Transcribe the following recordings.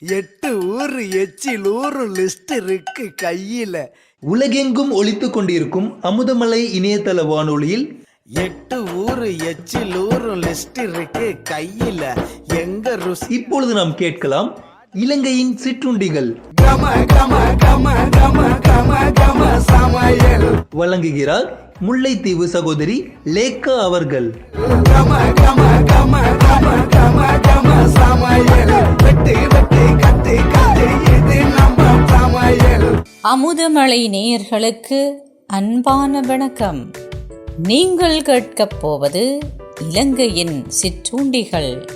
எட்டு ஊரு எச்சில் ஊரு லிஸ்ட் இருக்கு கையில. உலகெங்கும் ஒலித்துக் கொண்டிருக்கும் அமுதமலை இணையதள வானொலியில் எட்டு ஊரு எச்சில் ஊரு லிஸ்ட் இருக்கு கையில. எங்க ருசி இப்பொழுது நாம் கேட்கலாம் இலங்கையின் சிற்றுண்டிகள். கம கம கம கம கம கம சமையல். வழங்குகிறார் முல்லைத்தீவு சகோதரி லேக்கா அவர்கள். அமுதமலை நேயர்களுக்கு அன்பான வணக்கம். நீங்கள் கேட்கப் போவது இலங்கையின் சிற்றூண்டிகள்.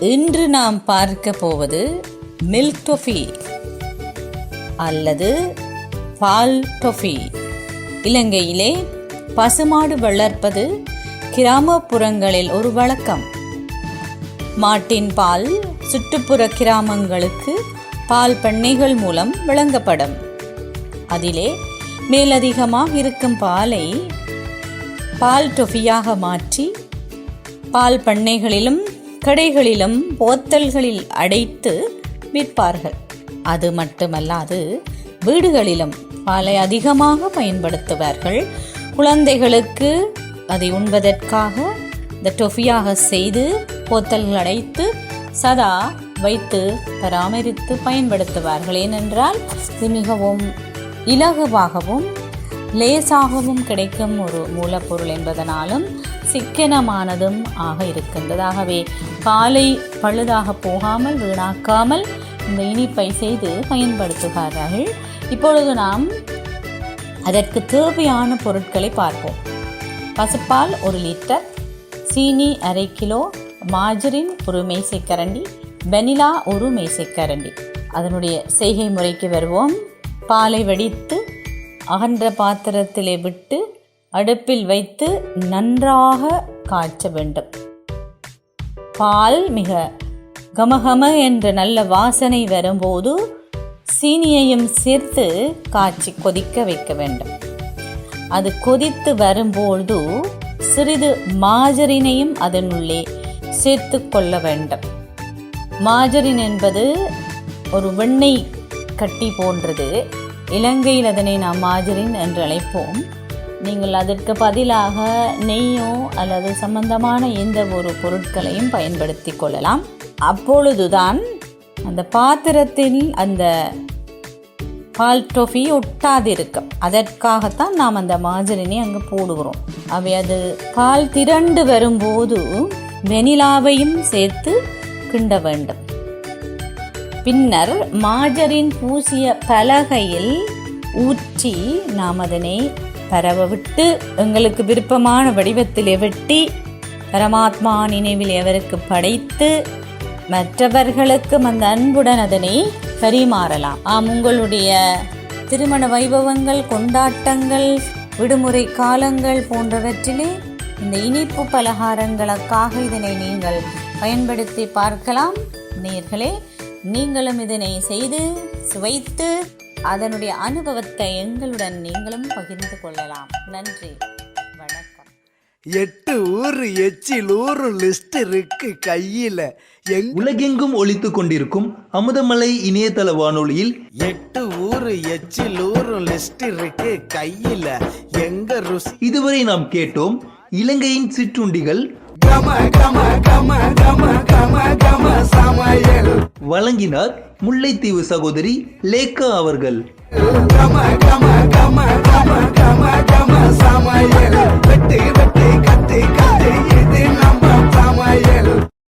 இன்று நாம் பார்க்க போவது மில்க் டொஃபி அல்லது பால் டொஃபி. இலங்கையிலே பசுமாடு வளர்ப்பது கிராமப்புறங்களில் ஒரு வழக்கம். மாட்டின் பால் சுற்றுப்புற கிராமங்களுக்கு பால் பண்ணைகள் மூலம் வழங்கப்படும் அதிலே மேலதிகமாக இருக்கும் பாலை பால் டொஃபியாக மாற்றி பால் பண்ணைகளிலும் கடைகளிலும் போத்தல்களில் அடைத்து விற்பார்கள். அது மட்டுமல்லாது வீடுகளிலும் பாலை அதிகமாக பயன்படுத்துவார்கள். குழந்தைகளுக்கு அதை உண்பதற்காக இந்த டொஃபியாக செய்து போத்தல்கள் அடைத்து சதா வைத்து பராமரித்து பயன்படுத்துவார்கள். ஏனென்றால் இது மிகவும் இலகுவாகவும் லேசாகவும் கிடைக்கும் ஒரு மூலப்பொருள் என்பதனாலும் சிக்கனமானதும் ஆக இருக்கின்றது. ஆகவே பழுதாக போகாமல் வீணாக்காமல் இந்த இனிப்பை செய்து பயன்படுத்துகிறார்கள். இப்பொழுது நாம் அதற்கு தேவையான பொருட்களை பார்ப்போம். பசுப்பால் ஒரு லிட்டர் சீனி அரை கிலோ மாஜரின் ஒரு மேசைக்கரண்டி வெனிலா ஒரு மேசைக்கரண்டி. அதனுடைய செய்கை முறைக்கு வருவோம். பாலை வடித்து அகன்ற பாத்திரத்திலே விட்டு அடுப்பில் வைத்து நன்றாக காய்ச்ச வேண்டும். பால் மிக கமகம என்ற நல்ல வாசனை வரும்போது சீனியையும் சேர்த்து காய்ச்சி கொதிக்க வைக்க வேண்டும். அது கொதித்து வரும்போது சிறிது மாஜரினையும் அதனுள்ளே சேர்த்து கொள்ள வேண்டும். மாஜரின் என்பது ஒரு வெண்ணெய் கட்டி போன்றது. இலங்கையில் அதனை நாம் மாஜரின் என்று அழைப்போம். நீங்கள் அதற்கு பதிலாக நெய்யோ அல்லது சம்பந்தமான எந்த ஒரு பொருட்களையும் பயன்படுத்தி கொள்ளலாம். அப்பொழுதுதான் அந்த பாத்திரத்தில் அந்த பால் டொஃபி ஒட்டாதிருக்கும். அதற்காகத்தான் நாம் அந்த மாஜரினை அங்கே போடுகிறோம். அவை அது பால் திரண்டு வரும்போது வெனிலாவையும் சேர்த்து கிண்ட வேண்டும். பின்னர் மாஜரின் பூசிய பலகையில் ஊற்றி நாம் அதனை பரவ விட்டு எங்களுக்கு விருப்பமான வடிவத்தில் வெட்டி பரமாத்மா நினைவில் எவருக்கு படைத்து மற்றவர்களுக்கும் அந்த அன்புடன் அதனை பரிமாறலாம். ஆம் உங்களுடைய திருமண வைபவங்கள் கொண்டாட்டங்கள் விடுமுறை காலங்கள் போன்றவற்றிலே இந்த இனிப்பு பலகாரங்களுக்காக இதனை நீங்கள் பயன்படுத்தி பார்க்கலாம். நேர்களே நீங்களும் இதனை செய்து சுவைத்து அதனுடைய அனுபவத்தை எங்களுடன் நீங்களும் பகிர்ந்து கொள்ளலாம். நன்றி. வணக்கம். எட்டு ஊரு எச்சில் லிஸ்ட் இருக்கு கையில. எங்க உலகெங்கும் ஒலித்துக் கொண்டிருக்கும் அமுதமலை இணையதள வானொலியில் எட்டு ஊரு எச்சில் லிஸ்ட் இருக்கு கையில. எங்க ருசி இதுவரை நாம் கேட்டோம் இலங்கையின் சிற்றுண்டிகள் கம கம கம வழங்கினார் முல்லைத்தீவு சகோதரி லேக்கா அவர்கள்.